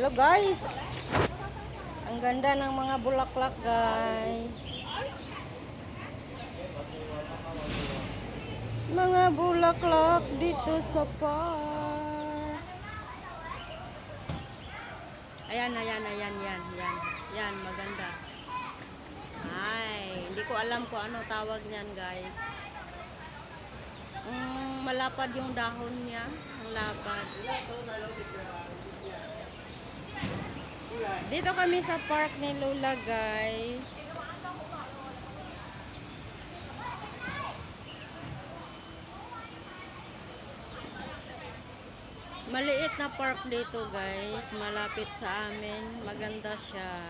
Hello guys. Ang ganda ng mga bulaklak guys. Mga bulaklak dito sa park. Ayan, ayan, ayan, yan, yan. Yan, maganda. Ay, hindi ko alam kung ano tawag niyan guys. Mm, malapad yung dahon niya. Ang lapad. Dito kami sa park ni Lola, guys. Maliit na park dito, guys. Malapit sa amin. Maganda siya.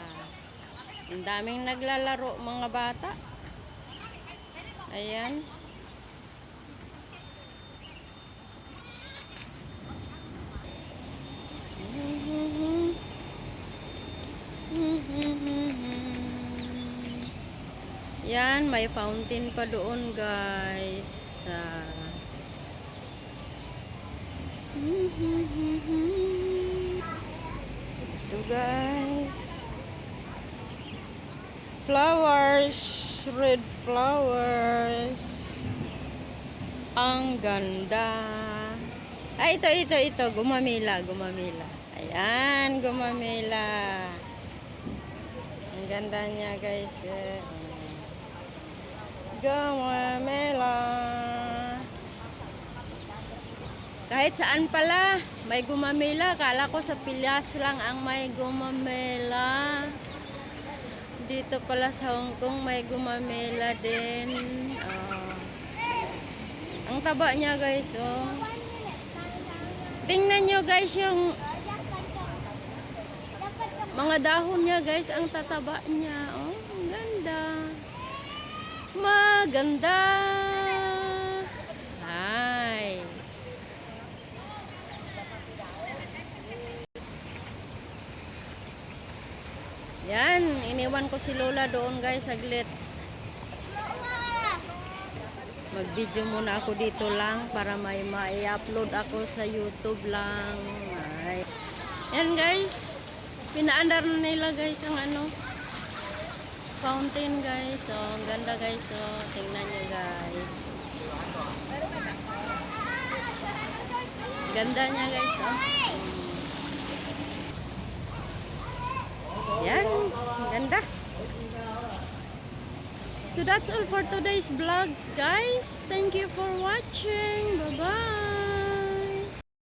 Ang daming naglalaro mga bata. Ayan. Yan, may fountain pa doon, guys. Ah. Ito, guys. Flowers, red flowers. Ang ganda. Ay, ito, ito, ito. Gumamila, gumamila. Ayan, gumamila. Ang ganda niya, guys. Eh. Gumamila. Kahit saan pala, may gumamela. Kala ko sa Pilyas lang ang may gumamela. Dito pala sa Hong Kong may gumamela din. Oh. Ang taba niya guys, oh. Tingnan nyo guys yung mga dahon niya guys, ang tataba niya. Oh, ang ganda. Maganda. Hi. Yan, iniwan ko si Lola doon guys, saglit. Mag-video muna ako dito lang para may ma-upload ako sa YouTube lang. Ay. Yan guys, pinaandar na nila guys ang ano, fountain guys. So, ang ganda guys. So, tingnan nyo guys. Ganda niya guys. Oh. Yan, ganda. So that's all for today's vlog, guys. Thank you for watching. Bye-bye.